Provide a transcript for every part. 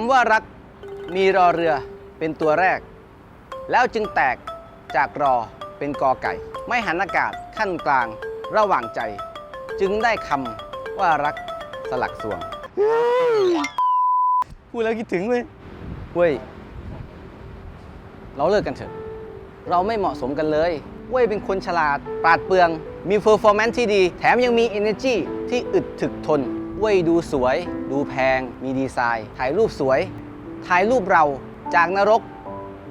ำว่ารักมีรอเรือเป็นตัวแรก แล้วจึงแตกจากรอเป็นกอไก่ ไม่หันอากาศขั้นกลางระหว่างใจ จึงได้คำว่ารักสลักสวงพูดแล้วคิดถึงเว้ยเว้ย เราเลิกกันเถอะ เราไม่เหมาะสมกันเลย เว้ยเป็นคนฉลาด ปราดเปรื่อง มีเ e อร์ฟอร์แมนซ์ที่ดี แถมยังมี energy ที่อึดถึกทน เว้ยดูสวย ดูแพง มีดีไซน์ ถ่ายรูปสวย ถ่ายรูปเราจากนรก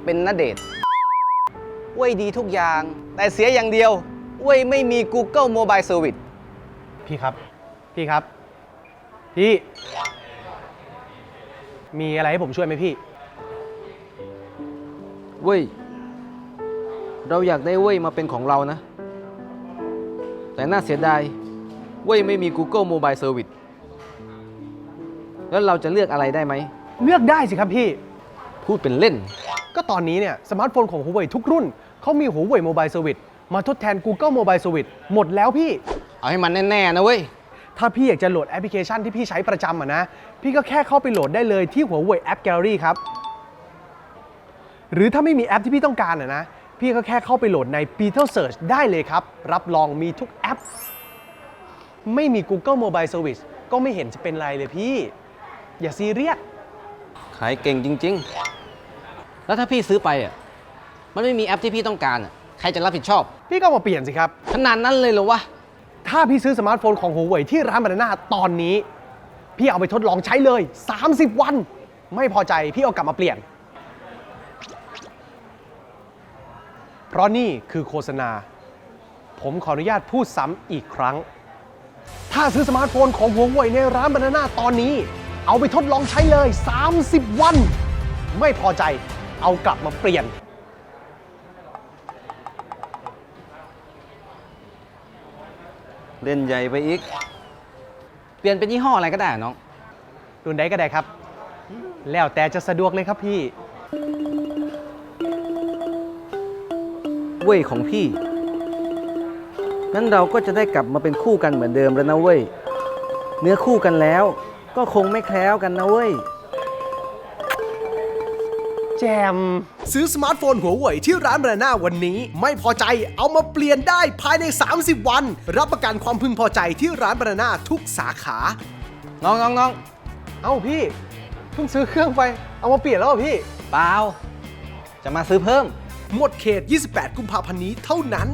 เป็นนเดชน์เว้ยดีทุกอย่าง แต่เสียอย่างเดียวเว้ยไม่มี Google Mobile Service พี่ครับ พี่ครับ พี่ มีอะไรให้ผมช่วยไหมพี่ เว้ย เราอยากได้เว้ยมาเป็นของเรานะ แต่น่าเสียดาย เว้ยไม่มี Google Mobile Service แล้วเราจะเลือกอะไรได้ไหม เลือกได้สิครับพี่ พูดเป็นเล่น ก็ตอนนี้เนี่ยสมาร์ทโฟนของ Huawei ทุกรุ่น เขามี Huawei Mobile Service มาทดแทน Google Mobile Service หมดแล้วพี่ เอาให้มันแน่ ๆ นะเว้ย ถ้าพี่อยากจะโหลดแอปพลิเคชันที่พี่ใช้ประจำอะนะ พี่ก็แค่เข้าไปโหลดได้เลยที่ Huawei App Gallery ครับ หรือถ้าไม่มีแอปที่พี่ต้องการอะนะ พี่ก็แค่เข้าไปโหลดใน Beetle Search ได้เลยครับ รับรองมีทุกแอป ไม่มี Google Mobile Service ก็ไม่เห็นจะเป็นไรเลยพี่ อย่าซีเรียสขายเก่งจริง ๆ แล้วถ้าพี่ซื้อไปอะ มันไม่มีแอปที่พี่ต้องการอะ ใครจะรับผิดชอบ พี่ก็เอามาเปลี่ยนสิครับ ขนาดนั้นเลยเหรอวะ ถ้าพี่ซื้อสมาร์ทโฟนของ Huawei ที่ร้านบานาน่าตอนนี้ พี่เอาไปทดลองใช้เลย 30 วัน ไม่พอใจพี่เอากลับมาเปลี่ยน เพราะนี่คือโฆษณา ผมขออนุญาตพูดซ้ำอีกครั้ง ถ้าซื้อสมาร์ทโฟนของ Huawei ในร้านบานาน่าตอนนี้ เอาไปทดลองใช้เลย 30 วัน ไม่พอใจเอากลับมาเปลี่ยน เล่นใหญ่ไปอีก เปลี่ยนเป็นยี่ห้ออะไรก็ได้อะน้อง รุ่นใดก็ได้ครับ แล้วแต่จะสะดวกเลยครับพี่ เว้ยของพี่งั้นเราก็จะได้กลับมาเป็นคู่กันเหมือนเดิมแล้วนะเว้ย เนื้อคู่กันแล้ว ก็คงไม่แคล้วกันนะเว้ย แจม ซื้อสมาร์ทโฟนหัวเว่ยที่ร้านบานาน่าวันนี้ ไม่พอใจเอามาเปลี่ยนได้ภายใน 30 วัน รับประกันความพึงพอใจที่ร้านบานาน่าทุกสาขา น้องน้องน้องเอ้าพี่ เพิ่งซื้อเครื่องไป เอามาเปลี่ยนแล้วเหรอพี่ เปล่า จะมาซื้อเพิ่ม หมดเขต 28 กุมภาพันธ์นี้เท่านั้น